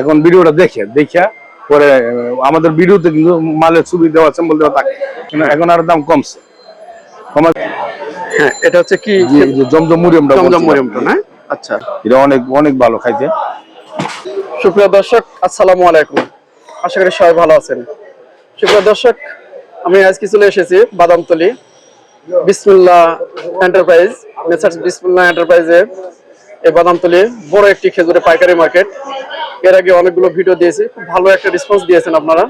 এখন ভিডিওটা দেখে দেখে পরে আমাদের ভিডিওতে কিন্তু মালের ছবি দেওয়া সিম্বল দেওয়া থাকে এখন আর দাম কমছে। কমা হ্যাঁ এটা হচ্ছে কি জমজম মুরিয়ামটা জমজম। মরিয়মটা না? আচ্ছা। এটা অনেক অনেক ভালো খাইতে সুপ্রিয় দর্শক আসসালামু আলাইকুম। আশা করি সবাই ভালো আছেন। সুপ্রিয় দর্শক আমি আজকে চলে এসেছি বাদামতলি বিসমুল্লাহ এন্টারপ্রাইজ মেসার্স বিসমুল্লাহ এন্টারপ্রাইজে এই বাদামতলি বড় একটি খেজুরের পাইকারি মার্কেট। এর আগে অনেকগুলো ভিডিও দিয়েছি। খুব ভালো একটা রেসপন্স দিয়েছেন আপনারা।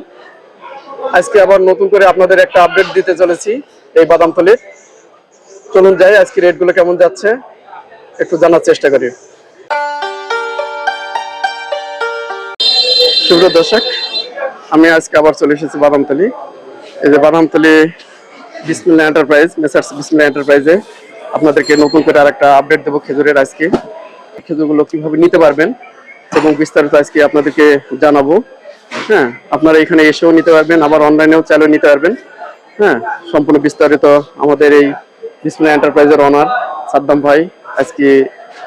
আজকে আবার নতুন করে আপনাদের একটা আপডেট দিতে চলেছি এই বাদামতলির। চলুন যাই আজকে রেটগুলো কেমন যাচ্ছে, একটু জানার চেষ্টা করি। শুভ দর্শক, আমি আজকে আবার চলে এসেছি বাদামতলি। এই যে বাদামতলি বিসমিল্লা এন্টারপ্রাইজ মেসার্স বিসমিল্লা এন্টারপ্রাইজে আপনাদেরকে নতুন করে আরেকটা আপডেট দেবো খেজুরের আজকে। খেজুরগুলো কীভাবে নিতে পারবেন এবং বিস্তারিত আজকে আপনাদেরকে জানাব। হ্যাঁ আপনারা এখানে এসেও নিতে পারবেন, আবার অনলাইনেও চাইলেও নিতে পারবেন। হ্যাঁ সম্পূর্ণ বিস্তারিত আমাদের এই ডিসপ্লে এন্টারপ্রাইজের অনার সাদ্দাম ভাই আজকে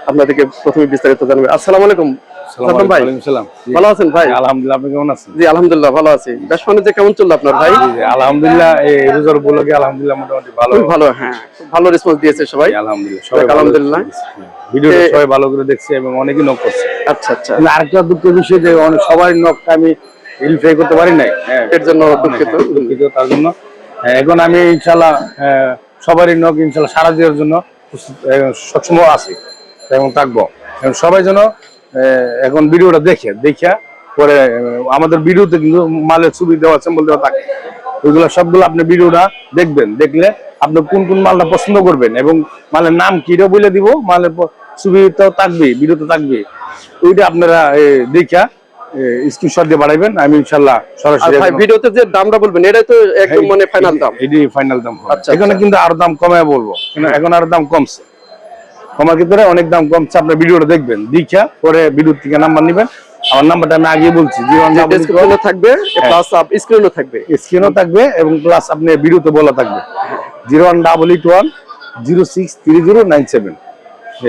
আপনাদেরকে প্রথমে বিস্তারিত জানাবে। আসসালামু আলাইকুম। সাদ্দাম ভাই ওয়ালাইকুম সালাম। জি। ভালো আছেন ভাই? আলহামদুলিল্লাহ আপনি কেমন আছেন? জি আলহামদুলিল্লাহ ভালো আছি। ব্যবসা বাণিজ্য কেমন চলল আপনার ভাই? জি, জি, আলহামদুলিল্লাহ এই রোজার উপলক্ষে আলহামদুলিল্লাহ মোটামুটি ভালো। ভালো হ্যাঁ ভালো রেসপন্স দিয়েছে সবাই। আলহামদুলিল্লাহ সবাই আলহামদুলিল্লাহ। ভিডিওটা সবাই ভালো করে দেখছে এবং অনেকেই নক করছে। আচ্ছা আচ্ছা। আরেকটা দুঃখের বিষয় যে অনেক সবার নকটা আমি ভেরিফাই করতে পারি নাই। হ্যাঁ। এর জন্য দুঃখিত। হ্যাঁ, দুঃখিত তার জন্য। এখন আমি ইনশাল্লাহ আহ, সবারই নক ইনশাল্লাহ সারা দেওয়ার জন্য সক্ষম আছি এবং থাকব। এবং সবাই যেন এখন ভিডিওটা দেখে দেখে পরে আমাদের ভিডিওতে কিন্তু মালের ছবি দেওয়া সিম্বল দেওয়া থাকে। ওইগুলো সবগুলো আপনি ভিডিওটা দেখবেন দেখলে আপনি কোন কোন মালটা পছন্দ করবেন এবং মালের নাম কি এটা বলে দিব মালের ছবি তো থাকবে ভিডিও তো থাকবে ওইটা আপনারা দেখা স্ক্রিনশট দিয়ে বাড়াইবেন আমি ইনশাল্লাহ আর সরাসরি ভাই ভিডিওতে যে দামটা বলবেন এটাই তো একদম মানে ফাইনাল দাম। এটি ফাইনাল দাম আচ্ছা, এখানে আচ্ছা। কিন্তু আরও দাম কমায় বলব। কিন্তু এখন আরও দাম কমছে। কমার ক্ষেত্রে অনেক দাম কমছে আপনার ভিডিওটা দেখবেন দীক্ষা পরে ভিডিও থেকে নাম্বার নিবেন। আমার নাম্বারটা আমি আগে বলছি ডেসক্রিপশনে থাকবে হ্যাঁ। প্লাস আপ স্ক্রিনও থাকবে। স্ক্রিনও থাকবে এবং প্লাস আপনি ভিডিওতে বলা থাকবে। Zero one double eight one zero six three zero nine seven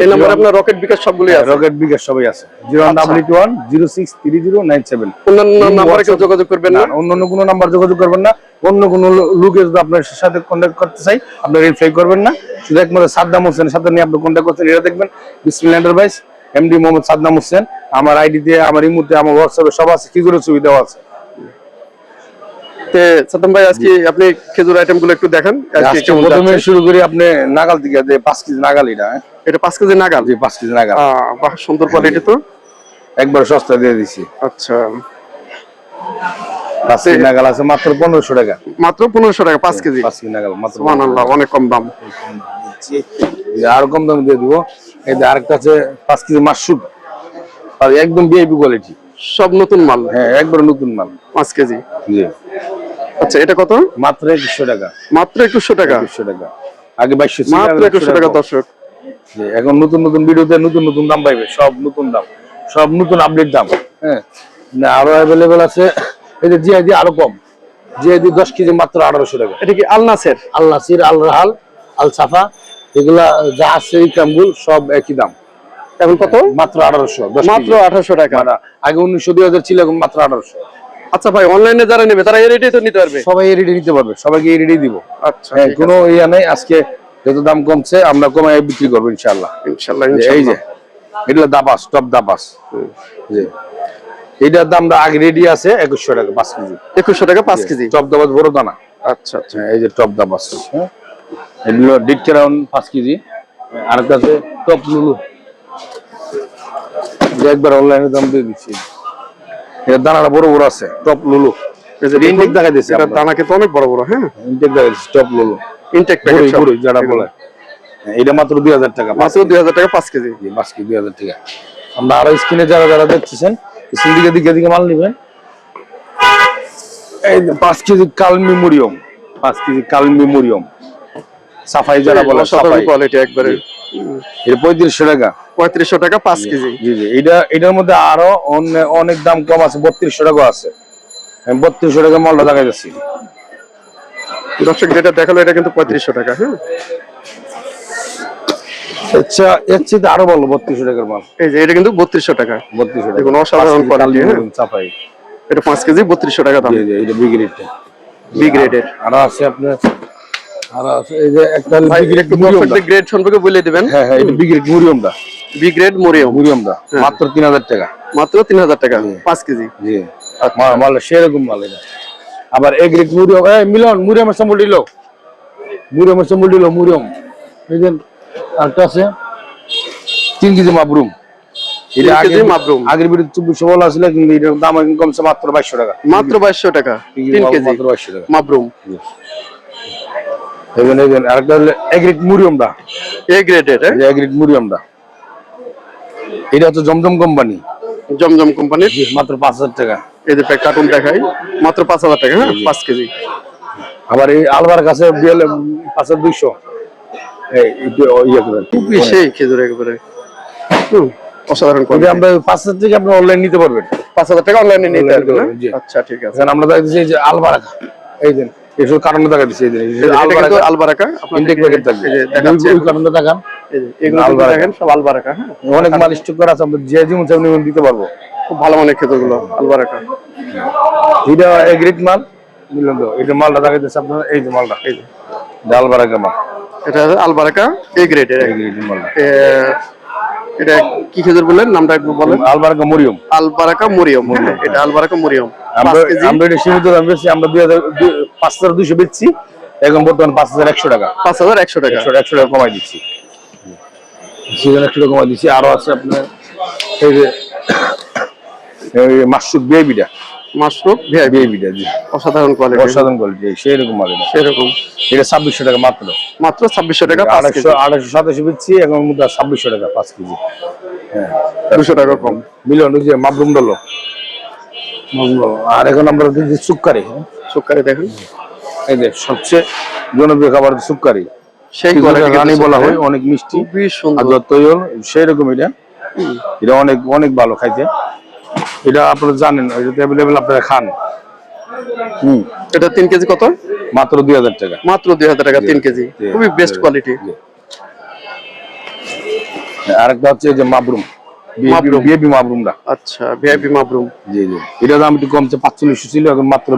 এই নম্বরে আপনার রকেট বিকাশ সবগুলোই আছে? রকেট বিকাশ সবাই আছে। Zero one double eight one zero six three zero nine seven অন্যান্য এই কেউ যোগাযোগ করবেন না না? অন্য অন্য কোনো নাম্বার যোগাযোগ করবেন না। অন্য কোনো লোকে যদি আপনার সাথে কন্ট্যাক্ট করতে চাই আপনি রিপ্লাই করবেন না। শুধু একমাত্র সাদ্দাম হোসেনের সাথে নিয়ে আপনি কন্ট্যাক্ট করছেন এটা দেখবেন। Bismil enterprise MD Mohammad Saddam Hossain. আমার আইডি দিয়ে আমার ইমুতে আমার হোয়াটসঅ্যাপে সব আছে কি করে সুবিধাও আছে? সাদ্দাম ভাই আজকে আপনি খেজুর একটু দেখান প্রথমে শুরু করি আপনি নাগাল থেকে পাঁচ কেজি নাগাল এটা হ্যাঁ? এটা পাঁচ কেজি নাগাল? জি পাঁচ কেজি নাগাল। বাহ সুন্দর কোয়ালিটি তো। একবার সস্তা দিয়ে দিছি। আচ্ছা। পাঁচ কেজি নাগাল আছে মাত্র পনেরোশো টাকা। মাত্র পনেরোশো টাকা পাঁচ কেজি? পাঁচ কেজি নাগাল মাত্র অনেক কম দাম। যে কম দামে দিয়ে দিব। এই আরেকটা আছে পাঁচ কেজি মাশরুম। আর একদম ভিআইপি কোয়ালিটি সব নতুন মাল? হ্যাঁ একবার নতুন মাল। পাঁচ কেজি? জি। আচ্ছা এটা কত? মাত্র একুশশো টাকা। মাত্র একুশশো টাকা? একুশশো টাকা। আগে বাইশশো মাত্র একুশশো টাকা। দর্শক। এখন নতুন নতুন ভিডিওতে নতুন নতুন দাম পাইবে সব নতুন দাম সব নতুন আপডেট দাম। হ্যাঁ? আরও অ্যাভেলেবেল আছে এই যে জিআইডি আরও কম। জিআইডি দশ কেজি মাত্র আঠারোশো টাকা। এটা কি আলনাসের আল নাসির আল রাহাল আল সাফা এগুলা যা আছে ইকামগুল সব একই দাম। এখন কত? মাত্র আঠারোশো মাত্র আঠারোশো টাকা। আগে উনিশশো দুই হাজার ছিল এখন মাত্র আঠারোশো। আচ্ছা ভাই অনলাইনে যারা নেবে তারা এই রেটেই তো নিতে পারবে? সবাই এই রেডি নিতে পারবে সবাইকে এই রেডি দিব। আচ্ছা হ্যাঁ কোনো ইয়া নেই আজকে যত দাম কমছে আমরা কমায় বিক্রি করব ইনশাল্লাহ এই যে এগুলো দাবাস টপ দাবাস। জি। এইটার দামটা আগে রেডি আছে একুশশো টাকা পাঁচ কেজি। একুশশো টাকা পাঁচ কেজি? টপ দাবাস বড় দানা। আচ্ছা আচ্ছা। হ্যাঁ, এই যে টপ দাবাস। হ্যাঁ। এগুলো ডিট কেরাউন পাঁচ কেজি। আর আছে টপ লুলু। যে একবার অনলাইনে দাম দিয়ে দিচ্ছি। এর দানাটা বড় বড় আছে টপ লুলু। ইনটেক দেখা দিচ্ছে এটার দানা কিন্তু অনেক বড় বড় হ্যাঁ। ইনটেক দেখা দিচ্ছে টপ লুলু। ইনটেক প্যাকেট যারা বলে। এটা মাত্র দুই হাজার টাকা মাত্র দুই হাজার টাকা পাঁচ কেজি। পাঁচ কেজি দুই হাজার টাকা। আমরা আরও স্ক্রিনে যারা যারা দেখতেছেন স্ক্রিন দিকে দিকে দিকে মাল নিবেন। এই পাঁচ কেজি কালমি মুরিয়ম পাঁচ কেজি কালমি মুরিয়ম সাফাই যারা বলে সাফাই। কোয়ালিটি একবারে। এটা পঁয়ত্রিশশো টাকা। পঁয়ত্রিশশো টাকা পাঁচ কেজি। জি জি। এটা এটার মধ্যে আরও অনেক দাম কম আছে বত্রিশশো টাকা আছে। বত্রিশশো টাকা মালটা দেখা যাচ্ছি দর্শক যেটা দেখাল এটা কিন্তু পঁয়ত্রিশশো টাকা হ্যাঁ আচ্ছা এর চেয়ে আরও ভালো বত্রিশশো টাকার মাল। এই যে এটা কিন্তু বত্রিশশো টাকা। বত্রিশশো টাকা। দেখুন, অসাধারণ পাঁচ কেজি quality, কালো হ্যাঁ। নুন চাপাই। এটা পাঁচ কেজি বত্রিশশো টাকা দাম। জি, জি, এটা বি গ্রেডটা বি গ্রেডের আরও আছে আপনার আরও আছে এই যে একটা গ্রেড একটু প্রত্যেকটা সম্পর্কে বলে দিবেন। হ্যাঁ হ্যাঁ এটা গ্রেড মুরিয়মটা বি গ্রেড মরিয়ম। মুরিয়মটা মাত্র তিন হাজার টাকা। মাত্র তিন হাজার টাকা পাঁচ কেজি। জি। মাল সেরকম মাল এটা। আবার এ গ্রেড মুরিয়ম এই মিলন মুরিয়মের সম্বল দিল। মুরিয়মের সম্বল দিল মুরিয়ম এই যে আরেকটা আছে। তিন কেজি মাবরুম। এটা আগে মাবরুম। আগের বিরুদ্ধে চব্বিশশো বলা ছিল কিন্তু এটার দাম এখন কমছে মাত্র বাইশশো টাকা। মাত্র বাইশশো টাকা। তিন কেজি মাত্র বাইশশো টাকা। মাবরুম। এখানে এখানে আরেকটা হলো এগ্রিক মুরিয়মটা এ গ্রেডের এই যে এগ্রিক মুরিয়মটা এটা হচ্ছে জমজম কোম্পানি। জমজম কোম্পানির? মাত্র পাঁচ হাজার টাকা। এই যে কার্টুন দেখাই মাত্র পাঁচ হাজার টাকা হ্যাঁ? পাঁচ কেজি। আবার এই আলবার কাছে বিয়েল পাঁচ হাজার দুইশো। ইয়ে খুবই সেই খেজুর একেবারে। হুম, অসাধারণ আমরা পাঁচ হাজার থেকে আপনি অনলাইন নিতে পারবেন। পাঁচ হাজার টাকা অনলাইনে নিতে পারবেন আচ্ছা ঠিক আছে। আমরা দেখতেছি এই যে আলবারাকা। এই দিন এসব কারণে দিচ্ছে আলবারাকা আলবারাকা ইনটেক প্যাকেট থাকবে। দেখাচ্ছি ওই কারণে এগুলো দেখেন সব আলবারাকা হ্যাঁ? অনেক মাল স্টক করা আছে আমরা যে যেমন তেমন দিতে পারব। খুব ভালো মানের খেজুর আলবারাকা এটা এগ্রিড মাল বুঝলেন তো? এটা মালটা দেখা আপনার এই যে মালটা এই যে। ডাল মাল। এটা আলবারাকা এ গ্রেডের এগ্রিড মালটা। এটা কি খেজুর বললেন? নামটা একটু বলেন। আলবারাকা মরিয়ম। আলবারাকা মরিয়ম হ্যাঁ, এটা আলবারাকা মরিয়ম। আমরা পাঁচ আমরা এটা সীমিত দাম বেশি আমরা দুই হাজার দুই- পাঁচ হাজার দুইশো বেচছি এখন বর্তমান পাঁচ হাজার একশো টাকা। পাঁচ হাজার একশো টাকা। একশো একশো টাকা কমাই দিচ্ছি। সিজন একশো টাকা কমাই দিচ্ছি আরও আছে আপনার এই যে মাসুক বেবিটা মাশরুম? জি। অসাধারণ কোয়ালিটি অসাধারণ কোয়ালিটি সেই রকম মাল এটা। সেরকম। এটা ছাব্বিশশো টাকা মাত্র। মাত্র ছাব্বিশশো টাকা আড়াইশো আড়াইশো সাতাশি বেচছি এখন মধ্যে ছাব্বিশশো টাকা পাঁচ কেজি। হ্যাঁ। দুশো টাকা কম। মিলন ওই যে মাবরুম ডলো। আর এখন আমরা দিচ্ছি সুক্কারি হ্যাঁ। সুকারি দেখেন। এই যে সবচেয়ে জনপ্রিয় খাবার সুক্কারি। সেই কিছুটা কোয়ালিটি রানী বলা হয় অনেক মিষ্টি। খুবই আর সুন্দর। যতই হল সেই রকম এটা এটা অনেক অনেক ভালো খাইতে। এটা আপনারা জানেন এটা অ্যাভেলেবেল আপনারা খান। হুম। এটা তিন কেজি কত? মাত্র দুই হাজার টাকা। মাত্র দুই হাজার টাকা তিন কেজি। খুবই বেস্ট কোয়ালিটি আরেকটা হচ্ছে যে মাবরুম। মাবরুমটা। আচ্ছা মাবরুম। জি জি। এটা দাম একটু কমছে পাঁচচল্লিশশো ছিল এখন মাত্র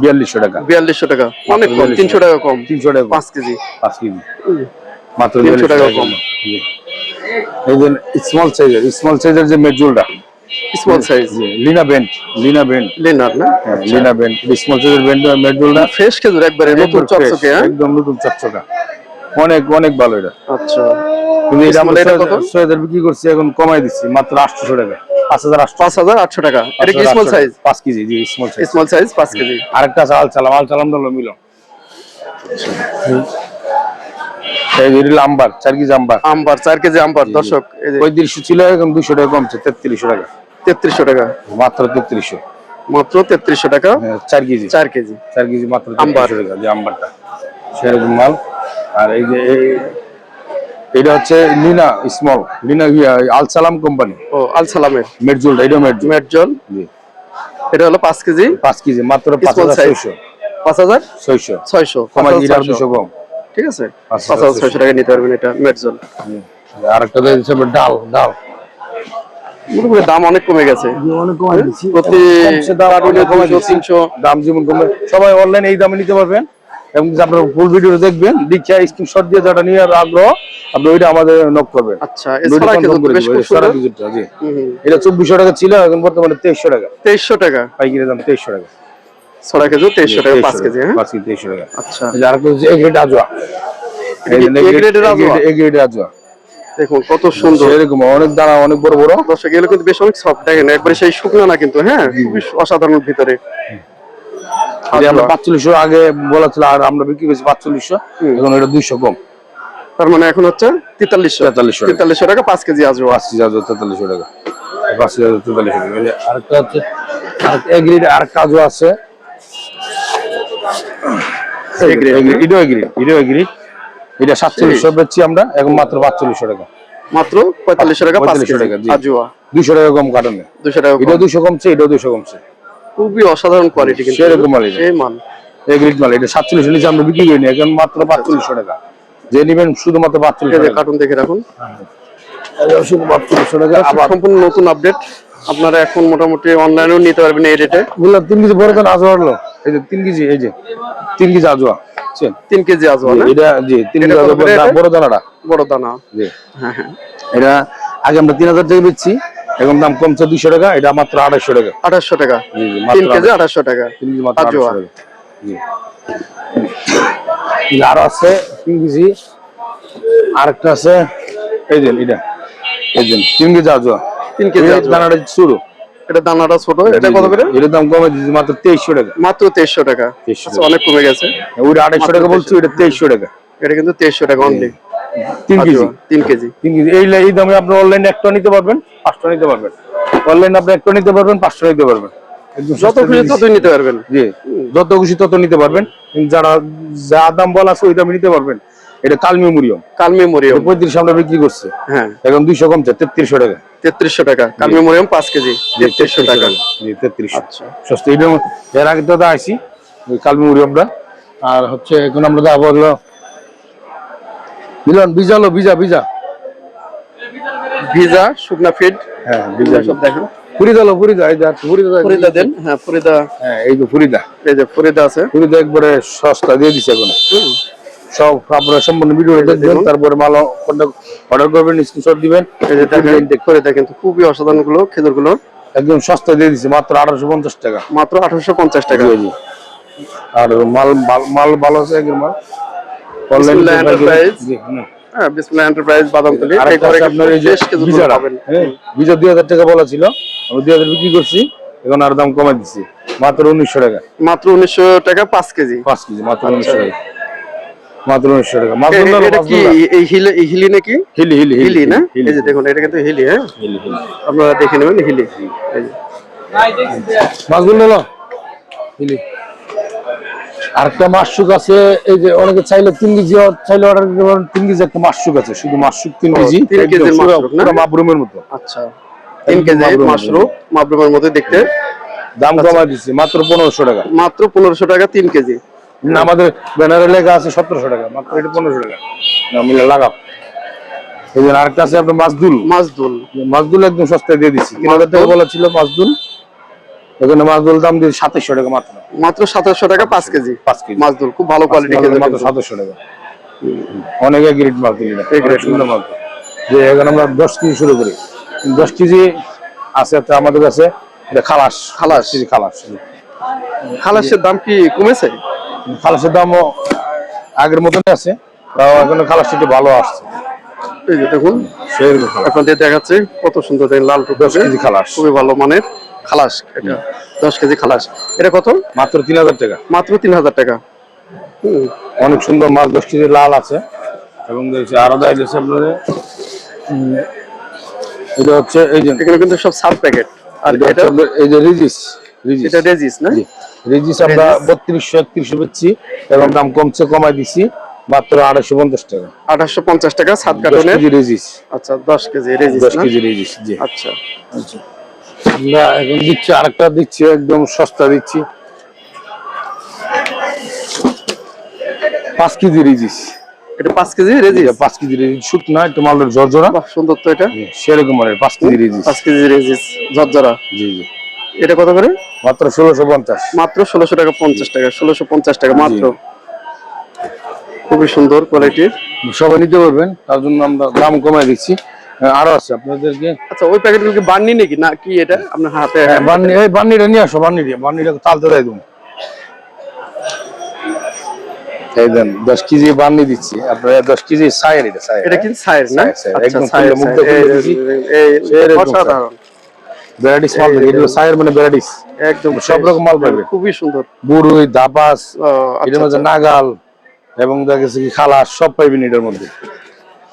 বিয়াল্লিশশো টাকা। বিয়াল্লিশশো টাকা। অনেক কম তিনশো টাকা কম। তিনশো টাকা পাঁচ কেজি। পাঁচ কেজি। মাত্র 300 বিয়াল্লিশশো টাকা কম। এই যে স্মল সাইজের স্মল সাইজের যে মেজুলটা। স্মল সাইজ লিনা বেন্ট লিনা বেন্ট লেনার না? লিনা বেন্ট স্মল সাইজের বেন্ট মেজুলটা ফ্রেশ খেজুর একবারে নতুন চকচকে হ্যাঁ? একদম নতুন চকচকা। অনেক অনেক ভালো এটা। আচ্ছা। কিন্তু এটা আমরা এটা কত? ছয় বিক্রি করছি এখন কমাই দিচ্ছি মাত্র আটশো টাকা পাঁচ হাজার পাঁচ হাজার আটশো টাকা। এটা কি স্মল সাইজ পাঁচ কেজি জি স্মল সাইজ স্মল সাইজ পাঁচ কেজি। আরেকটা আল চালাম আল চালাম দল মিলন। আম্বার চার কেজি আম্বার। আম্বার চার কেজি আম্বার দর্শক পঁয়ত্রিশশো ছিল এখন দুশো টাকা কমছে তেত্রিশশো টাকা। তেত্রিশশো টাকা। মাত্র তেত্রিশশো। মাত্র তেত্রিশশো টাকা? চার কেজি। চার কেজি। চার কেজি মাত্র আম্বার। টাকা যে আম্বারটা। সেরকম মাল। আর এই যে এটা হচ্ছে লিনা স্মল লিনা আল সালাম কোম্পানি ও আল সালামের মেটজুলটা এটা মেটজুল মেটজল জি। এটা হলো পাঁচ কেজি? পাঁচ কেজি মাত্র পাঁচ Small হাজার size। ছয়শো। পাঁচ হাজার? ছয়শো। ছয়শো কমাই দিলে আর 5600 দুশো কম। ঠিক আছে? পাঁচ পাঁচ হাজার হাজার ছয়শো টাকা নিতে পারবেন এটা মেটজল আরেকটা হিসেবে ডাল ডাল। মোটামুটি দাম অনেক কমে গেছে। অনেক কমাই দিচ্ছি প্রতি কমছে দাম কার্টুনে অনেক কমাই 200, দিচ্ছি। 300 দাম যেমন কমবে সবাই অনলাইনে এই দামে নিতে পারবেন। এবং আপনারা ফুল ভিডিও দেখবেন। দীক্ষা স্ক্রিনশট দিয়ে যেটা নিয়ে আগ্রহ আপনি ওইটা আমাদের নক করবেন। আচ্ছা। এটা চব্বিশশো টাকা ছিল এখন বর্তমানে তেইশশো টাকা। তেইশশো টাকা? পাইকারি দাম তেইশশো টাকা। ছড়া কেজি তেইশশো টাকা পাঁচ কেজি হ্যাঁ? পাঁচ কেজি তেইশশো টাকা। আচ্ছা। এই যে আরেকটা হচ্ছে এ গ্রেড আজোয়া। এটা কি A grade এর আজোয়া? A grade আজোয়া। দেখুন কত সুন্দর। এরকম অনেক দানা অনেক বড় বড়। দর্শক এগুলো কিন্তু বেশ অনেক সফট দেখেন একবারে সেই শুকনো না কিন্তু হ্যাঁ? খুবই অসাধারণ ভিতরে। আমরা পাঁচচল্লিশশো আগে বলা ছিল আর আমরা বিক্রি করছি পাঁচচল্লিশশো এখন এটা দুইশো কম। তার মানে এখন হচ্ছে তেতাল্লিশশো। 4300 টাকা। তেতাল্লিশশো টাকা পাঁচ কেজি আসবে পাঁচ হাজার তেতাল্লিশশো টাকা। পাঁচ হাজার তেতাল্লিশশো টাকা। আরেকটা হচ্ছে এগ্রিড আর কাজও আছে। এটাও এগ্রিড এটা সাতচল্লিশশো বেচছি আমরা এখন মাত্র পাঁচচল্লিশশো টাকা। মাত্র পঁয়তাল্লিশশো টাকা পাঁচ 4500 কেজি। টাকা, জি। আজুয়া দুশো টাকা কম কাটনে দুশো টাকা। এটাও দুশো কমছে এটাও দুশো কমছে। খুবই অসাধারণ কোয়ালিটি কিন্তু। মাল এটা। মান এগ্রিড মাল এটা সাতচল্লিশশো নিচে আমরা বিক্রি করি না এখন মাত্র পাঁচচল্লিশশো টাকা। যে নেবেন শুধুমাত্র বাচ্চল্লিশ কার্টুন দেখে রাখুন। আবার সম্পূর্ণ নতুন আপডেট আপনারা এখন মোটামুটি অনলাইনেও নিতে পারবেন এই রেটে বললাম তিন কেজি বড় আজোয়া হলো? এই যে তিন কেজি এই যে তিন কেজি আজোয়া? তিন কেজি না? এটা জি তিন কেজি আজোয়া বড়- দানাটা। বড় দানা। জি। হ্যাঁ হ্যাঁ। এটা আগে আমরা তিন হাজার টাকা বেচছি এখন দাম কমছে দুইশো টাকা এটা মাত্র আড়াইশো টাকা। আঠাশশো টাকা। তিন কেজি আঠাশশো টাকা। তিন কেজি মাত্র আজোয়া। আড়াইশো টাকা। আরও আছে আরেকটা আছে এই যে এটা। এই যে তিন কেজি আজোয়া তিন কেজি দানাটা শুরু। এটা দানাটা ছোট এটা কত করে? দাম কমে দিয়েছি মাত্র তেইশশো টাকা। মাত্র তেইশশো টাকা। 2300 আচ্ছা, অনেক কমে গেছে। ওইটা আড়াইশো টাকা বলছি ওইটা তেইশশো। টাকা। এটা কিন্তু তেইশশো টাকা অনলি তিন কেজি। তিন কেজি। তিন কেজি। এই এই দামে আপনি অনলাইনে একটা নিতে পারবেন পাঁচটা নিতে পারবেন। অনলাইনে আপনি একটা নিতে পারবেন পাঁচটা নিতে পারবেন। যত খুশি ততই নিতে পারবেন। জি। যত খুশি তত নিতে পারবেন। যারা যা দাম বলা আছে ওই দামে নিতে পারবেন। এটা কাল মেমোরিয়াম কাল মেমোরিয়াম পঁয়ত্রিশ আমরা বিক্রি করছে। হ্যাঁ। এখন দুইশো কমছে তেত্রিশশো টাকা। তেত্রিশশো টাকা। কাল মেমোরিয়াম পাঁচ কেজি। তেত্রিশশো টাকা। জি তেত্রিশশো। আচ্ছা। সস্তা। এটা এর আগে তো আইসি কাল মেমোরিয়ামটা আর হচ্ছে এখন আমরা যাব হলো মিলন বিজালো বিজা বিজা ভিজা। শুকনা ফিড। হ্যাঁ সব দেখেন। ফুরিদা লো ফুরিদা এই দেখ ফুরিদা দেখ। ফরিদা দেন হ্যাঁ ফরিদা হ্যাঁ এই তো ফুরিদা এই যে ফরিদা আছে। ফুরিদা একবারে সস্তা দিয়ে দিছে এখন। সব আপনারা সম্পূর্ণ ভিডিও দেখবেন দেখুন। তারপরে মাল অর্ডার করবেন স্ক্রিনশট দিবেন এই যে দেখেন ফরিদা কিন্তু খুবই অসাধারণগুলো খেজুরগুলো একদম সস্তা দিয়ে দিছে মাত্র আঠারোশো পঞ্চাশ টাকা। মাত্র আঠারোশো পঞ্চাশ টাকা। জি, জি। আর মাল মাল- ভালো আছে একদম মাল। অনলাইন বিসমিল্লাহ এন্টারপ্রাইজ। হ্যাঁ। বিসমিল্লাহ এন্টারপ্রাইজ বাদামতলি এই ঘরে আপনার এই যে বেশ খেজুরগুলো বিজারা পাবেন। হ্যাঁ বিজা টাকা বলা ছিল। আমি দুই হাজার বিক্রি করছি এখন আর দাম কমাই দিচ্ছি। মাত্র উনিশশো টাকা। মাত্র উনিশশো টাকা পাঁচ কেজি। পাঁচ কেজি মাত্র উনিশশো টাকা। মাত্র উনিশশো টাকা। মাছ এটা কি এই হিলি এই হিলি নাকি? হিলি হিলি হিলি না? এই যে দেখুন এটা কিন্তু হিলি হ্যাঁ? হিলি হিলি। আপনারা দেখে নেবেন হিলি। এই যে। মাছগুলো হিলি। আরেকটা মাসুক আছে এই যে অনেকে চাইলে তিন কেজি চাইলে অর্ডার দিতে পারেন তিন কেজি একটা মাসুক আছে শুধু মাসুক তিন কেজি। মাবরুমের মতো। আচ্ছা। তিন কেজি মাবরুম। মাশরুম মাশরুমের মধ্যে দেখতে। দাম কমাই দিচ্ছি মাত্র পনেরোশো টাকা। মাত্র পনেরোশো টাকা তিন কেজি। না, আমাদের ব্যানারে লেখা আছে সতেরোশো টাকা মাত্র এটা পনেরোশো টাকা। মিলে লাগাও। এই জন্য আরেকটা আছে আপনার মাছদুল। মাছদুল। মাছদুল একদম সস্তায় দিয়ে দিচ্ছি তিন হাজার টাকা বলা ছিল মাছদুল। এখানে মাছদুল দাম দিয়ে সাতাশশো টাকা মাত্র। মাত্র সাতাশশো টাকা পাঁচ কেজি। পাঁচ কেজি। মাছদুল খুব ভালো কোয়ালিটি মাত্র সাতাশশো টাকা। অনেক গ্রেড অনেক সুন্দর মাল যে এখন আমরা দশ কেজি শুরু করি দশ কেজি আছে একটা আমাদের কাছে খালাস। খালাস। খালাস। খালাসের দাম কি কমেছে? খালাসের দামও আগের মতনই আছে তাও এখন খালাস একটু ভালো আসছে। এই যে দেখুন খালাস। আপনাদের দেখাচ্ছে কত সুন্দর লাল টুকরো খালাস। খুবই ভালো মানের। খালাস এটা দশ কেজি খালাস। এটা কত? মাত্র তিন হাজার টাকা। মাত্র তিন হাজার টাকা। অনেক সুন্দর মাছ দশ কেজি লাল আছে। এবং আরও দেয় আপনাদের। এটা হচ্ছে এই যে এখানে কিন্তু সব সাত প্যাকেট। আর এটা এই যে রিজিস রিজিস। এটা রেজিস না। রেজিস আমরা বত্রিশশো একত্রিশশো বেচছি এবং দাম কমছে কমাই দিছি। মাত্র আড়াইশো পঞ্চাশ টাকা। আঠাশশো পঞ্চাশ টাকা সাত কার্টনের? কেজি রেজিস। আচ্ছা দশ কেজি রেজিস দশ কেজি রেজিস জি। আচ্ছা। আচ্ছা। আমরা এখন দিচ্ছি আরেকটা দিচ্ছি একদম সস্তা দিচ্ছি। পাঁচ কেজি রেজিস। এটা পাঁচ কেজি রেজিস? পাঁচ কেজি রেজিস শুট না একটু মালের জর্জরা সুন্দর তো এটা। সেরকম মানে পাঁচ কেজি রেজিস। পাঁচ কেজি রেজিস জি জি। এটা কত করে? মাত্র ষোলোশো পঞ্চাশ। মাত্র ষোলোশো টাকা পঞ্চাশ টাকা ষোলোশো পঞ্চাশ টাকা মাত্র। খুবই সুন্দর কোয়ালিটির সবাই নিতে পারবেন তার জন্য আমরা দাম কমাই দিচ্ছি। আরও আছে। আপনাদেরকে আচ্ছা ওই প্যাকেটগুলো কি বান্নি নাকি? না কি এটা? আপনার হাতে হ্যাঁ, বান্নি এই নিয়ে আসো বান্নি দিয়ে। তুমি এই দেন দশ কেজি বান্নি দিচ্ছি। আপনার দশ কেজি সায়ের এটা সায়ের এটা কিন্তু না? সায়ের, সায়ের, আচ্ছা একদম করে অসাধারণ। ভ্যারাইটিস মাল এগুলো সায়ের মানে ভ্যারাইটিস একদম সব রকম মাল খুবই সুন্দর। বুড়ুই দাপাস ও, এটার আচ্ছা। মধ্যে নাগাল এবং দেখা গেছে কি খালাস সব পাইবেন এটার মধ্যে।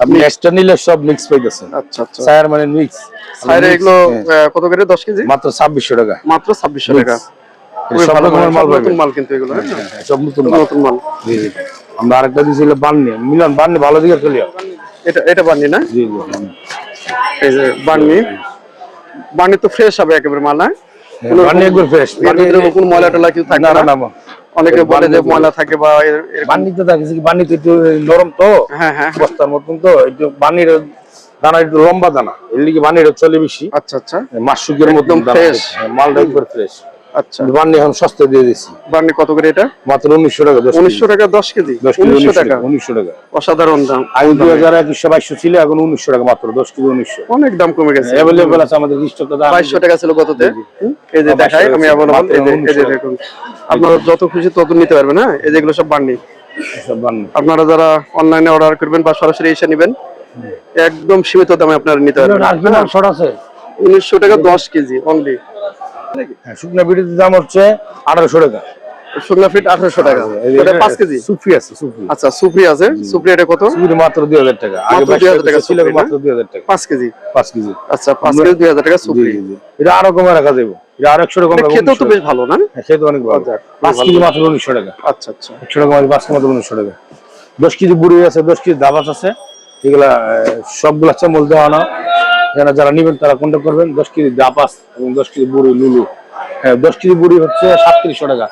আপনি এক্সট্রা নিলে সব মিক্স পাইতেছেন। আচ্ছা আচ্ছা। সায়ের মানে মিক্স এগুলো কত করে? দশ কেজি? মাত্র ছাব্বিশশো টাকা। মাত্র ছাব্বিশশো টাকা। এটা সব ভালো রকমের মাল মাল নতুন মাল কিন্তু এগুলো হ্যাঁ? হ্যাঁ, সব নতুন মাল। নতুন মাল। জি জি। আমরা আরেকটা দিয়েছিল বান্নি মিলন বান্নি ভালো দিকে চলিও এটা এটা বান্নি না? জি জি এই যে বান্নি বান্নি তো ফ্রেশ হবে একেবারে মাল হ্যাঁ কোনো বান্নি একবার ফ্রেশ এর কোনো ময়লা টলা কিছু না। অনেকে বলে যে ময়লা থাকে বা এরকম- বান্নিতে থাকে কি বান্নিতে একটু নরম তো। হ্যাঁ হ্যাঁ। বস্তার মতন তো একটু বান্নির দানা একটু লম্বা দানা এর লিগে বান্নির চলে বেশি। আচ্ছা আচ্ছা। মাসুকের মতন ফ্রেশ। হ্যাঁ, মালটা একবার ফ্রেশ আচ্ছা। বান্নি এখন সস্তা দিয়ে দিছি বার্নি কত করে এটা? মাত্র উনিশশো টাকা উনিশশো টাকা দশ কেজি? দশ উনিশশো টাকা। উনিশশো টাকা। অসাধারণ দাম। আগে দুই হাজার একুশশো বাইশশো ছিল এখন উনিশশো টাকা মাত্র দশ কেজি উনিশশো। অনেক দাম কমে গেছে। অ্যাভেলেবেল আছে আমাদের স্টকটা দাম বাইশশো টাকা ছিল গততে এই যে দেখাই আমি অ্যাভেলেবল মাত্র এই যে- এই যে 1900 দেখুন। আপনারা যত খুশি তত নিতে পারবেন হ্যাঁ? এই যেগুলো সব বার্নি। আপনারা যারা অনলাইনে অর্ডার করবেন বা সরাসরি এসে নেবেন একদম সীমিত দামে আপনারা নিতে পারবেন। শর্ট আছে। উনিশশো টাকা দশ কেজি অনলি হ্যাঁ, শুকনা দাম হচ্ছে আঠারোশো টাকা। শুকনো ফিট আঠারোশো টাকা। এটা পাঁচ কেজি? সুফি আছে সুফি। আচ্ছা সুপ্রি আছে। সুপ্রি এটা কত? সুফি মাত্র দুই হাজার টাকা। আগে মাত্র বাইশশো 2000 টাকা ছিল মাত্র দুই হাজার টাকা। পাঁচ কেজি? পাঁচ কেজি। আচ্ছা পাঁচ কেজি দুই হাজার টাকা জি, সুপ্রি জি, জি। এটা আরও কমে রাখা যাবে এটা আরও একশো টাকা এটা খেতেও তো বেশ ভালো না? সেটা অনেক ভালো। পাঁচ কেজি মাত্র উনিশশো টাকা। আচ্ছা আচ্ছা। একশো টাকা পাঁচ মাত্র উনিশশো টাকা। দশ কেজি বুড়ি আছে দশ কেজি দাবাস আছে। এগুলা সবগুলা চামল দেওয়া এখানে যারা নেবেন তারা কন্ট্যাক্ট করবেন। দশ কেজি দাবাস এবং দশ কেজি বুড়ি লুলু। হ্যাঁ দশ কেজি বুড়ি হচ্ছে সাতত্রিশশো টাকা।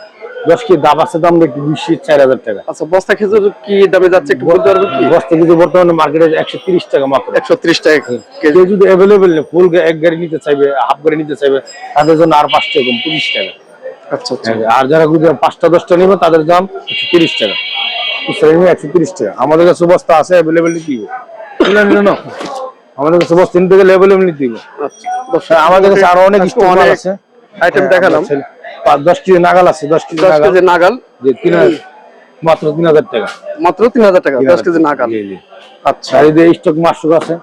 দশ কেজি দাবাসের দাম একটু বেশি চার হাজার টাকা। আচ্ছা বস্তা খেজুর কি দামে যাচ্ছে একটু বলতে পারবেন কি? বস্তা কেজি বর্তমানে মার্কেটে একশো তিরিশ টাকা মাত্র। একশো ত্রিশ টাকা কেজি। যদি অ্যাভেলেবেল নেই ফুল এক গাড়ি নিতে চাইবে হাফ গাড়ি নিতে চাইবে তাদের জন্য আর পাঁচ টাকা পঁচিশ টাকা। আচ্ছা আচ্ছা। আর যারা পাঁচটা দশটা নেবে তাদের দাম একশো তিরিশ টাকা। একশো তিরিশ টাকা। আমাদের কাছে বস্তা আছে অ্যাভেলেবেল হবে না। আমাদের কাছে বস্তা নিতে গেলে অ্যাভেলেবেল নিতে হবে আচ্ছা। আমাদের কাছে আরও অনেক মাল অনেক আছে। আইটেম হ্যাঁ, দেখালাম। পাঁচ দশ কেজি নাগাল আছে দশ কেজি কেজি নাগাল? যে তিন হাজার মাত্র তিন হাজার টাকা। মাত্র তিন হাজার টাকা দশ কেজি নাগাল। আচ্ছা। আর এদের স্টক মাসুক আছে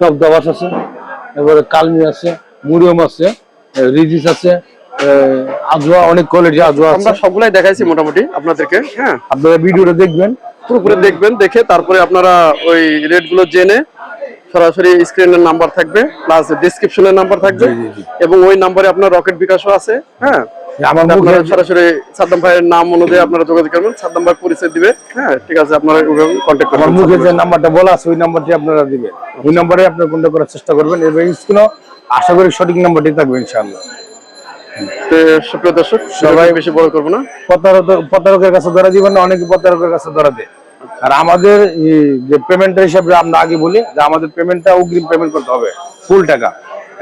টপ দাবাস আছে এবারে কালমি আছে মুরিয়ম আছে রিজিস আছে আজোয়া অনেক কোয়ালিটি আজোয়া আছে। আমরা সবগুলাই দেখাইছি মোটামুটি আপনাদেরকে হ্যাঁ। আপনারা ভিডিওটা দেখবেন। পুরোপুরি দেখবেন দেখে তারপরে আপনারা ওই রেটগুলো জেনে সরাসরি স্ক্রিনের নাম্বার থাকবে প্লাস ডেসক্রিপশনের নাম্বার থাকবে। এবং ওই নাম্বারে আপনার রকেট বিকাশও আছে হ্যাঁ? আপনারা সরাসরি সাদ্দাম ভাইয়ের নাম অনুযায়ী আপনারা যোগাযোগ করবেন সাদ্দাম ভাই পরিচয় দিবে হ্যাঁ? ঠিক আছে আপনারা কন্ট্যাক্ট আমার মুখে যে নাম্বারটা বলা আছে ওই নাম্বারটি আপনারা দিবেন। ওই নাম্বারে আপনারা কন্ট্যাক্ট করার চেষ্টা করবেন এবং স্ক্রিনও আশা করি সঠিক নাম্বারটি থাকবে ইনশাআল্লাহ। তো সুপ্রিয় দর্শক সবাই বেশি বড় করব না। প্রতারক প্রতারকের কাছে ধরা দিবেন না অনেকে প্রতারকের কাছে ধরা দেয়। আর আমাদের যে পেমেন্টের হিসাবে আমরা আগে বলি যে আমাদের পেমেন্টটা অগ্রিম পেমেন্ট করতে হবে ফুল টাকা।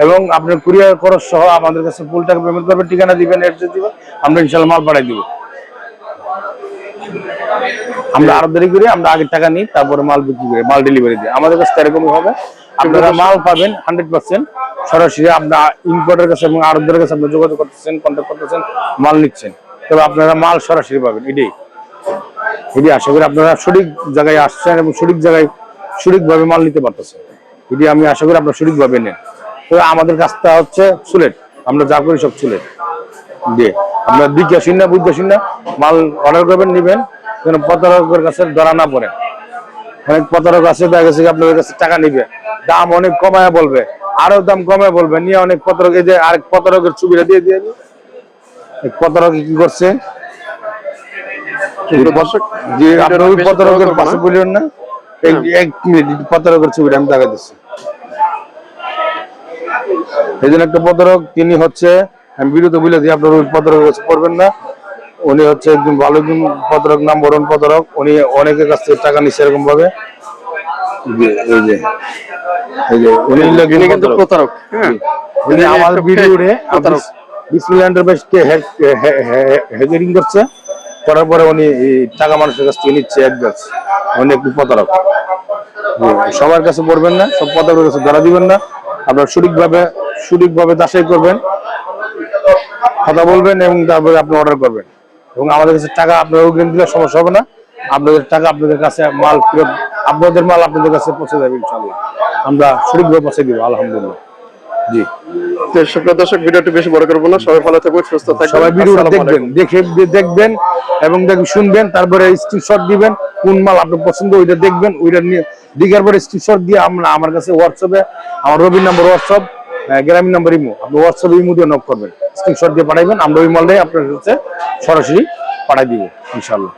এবং আপনার কুরিয়ার খরচ সহ আমাদের কাছে ফুল টাকা পেমেন্ট করবেন ঠিকানা দিবেন অ্যাড্রেস দিবেন, আমরা ইনশাল্লাহ মাল পাঠাই দিব। আমরা আরও দেরি করি আমরা আগের টাকা নিই, তারপরে মাল বিক্রি করি, মাল ডেলিভারি দিই আমাদের কাছে এরকমই হবে। আপনারা মাল পাবেন হান্ড্রেড পার্সেন্ট সরাসরি আপনার ইম্পোর্টের কাছে এবং আরবদের কাছে আপনি যোগাযোগ করতেছেন কন্ট্যাক্ট করতেছেন, মাল নিচ্ছেন। তবে আপনারা মাল সরাসরি পাবেন, এটাই। এটি আশা করি আপনারা সঠিক জায়গায় আসছেন এবং সঠিক জায়গায় সঠিকভাবে মাল নিতে পারতেছেন এটি আমি আশা করি আপনারা সঠিকভাবে নেন। তো আমাদের কাজটা হচ্ছে সুলেট। আমরা যা করি সব সুলেট। দিয়ে আপনার দিকে আসেন না বুঝতে আসেন না, মাল অর্ডার করবেন, নিবেন, যেন প্রতারকের কাছে ধরা না পড়ে। অনেক প্রতারক আছে, দেখা গেছে আপনাদের কাছে টাকা নিবে। দাম অনেক কমায় বলবে, আরও দাম কমায় বলবে, নিয়ে অনেক প্রতারক, এই যে আরেক প্রতারকের ছবিটা দিয়ে দিয়ে। প্রতারক কি করছে? সুপ্রিয় দর্শক যে আপনার ওই প্রতারকের পাশে বলিলেন না। এক- এক মিনিট প্রতারকের ছবিটা আমি দেখা দিচ্ছি। এই জন্য একটা প্রতারক তিনি হচ্ছে আমি বিরুদ্ধে বলে দিই আপনার ওই প্রতারকের কাছে পড়বেন না। উনি হচ্ছে একজন ভালো একজন প্রতারক নাম বরণ প্রতারক। উনি অনেকের কাছ থেকে টাকা নিচ্ছে এরকম ভাবে এই যে এই যে উনি কিন্তু প্রতারক। হ্যাঁ। উনি ইনি আমার ভিডিওরে প্রতারক। বিসমিল্লাহ হ্যাকিং করছে। করার পরে উনি টাকা মানুষের কাছ থেকে নিচ্ছে অ্যাডভান্স উনি একটু প্রতারক। সবার কাছে পড়বেন না, সব প্রতারকের কাছে ধরা দিবেন না। আপনার সঠিকভাবে সঠিকভাবে যাচাই করবেন, কথা বলবেন এবং তারপরে আপনি অর্ডার করবেন। এবং আমাদের কাছে টাকা আপনার অগ্রিম দিলে সমস্যা হবে না। আপনাদের টাকা আপনাদের কাছে মাল ফেরত, আপনাদের মাল আপনাদের কাছে পৌঁছে যাবে ইনশাল্লাহ আমরা সঠিকভাবে পৌঁছে দিব, আলহামদুলিল্লাহ। জি। সুপ্রিয় দর্শক ভিডিওটি বেশি বড় করব না। সবাই ভালো থাকবেন সুস্থ থাকবেন সবাই ভিডিওটা দেখবেন দেখে দেখবেন এবং শুনবেন তারপরে স্ক্রিনশট দিবেন কোন মাল আপনার পছন্দ ওইটা দেখবেন ওইটা নিয়ে দিঘার পরে স্ক্রিনশট দিয়ে আমরা আমার কাছে হোয়াটসঅ্যাপে আমার রবির number WhatsApp Grameen number imo. আপনি হোয়াটসঅ্যাপে ইমো দিয়ে নক করবেন। স্ক্রিনশট দিয়ে পাঠাইবেন আমরা ওই মালটাই আপনার কাছে সরাসরি পাঠাই দিব ইনশাল্লাহ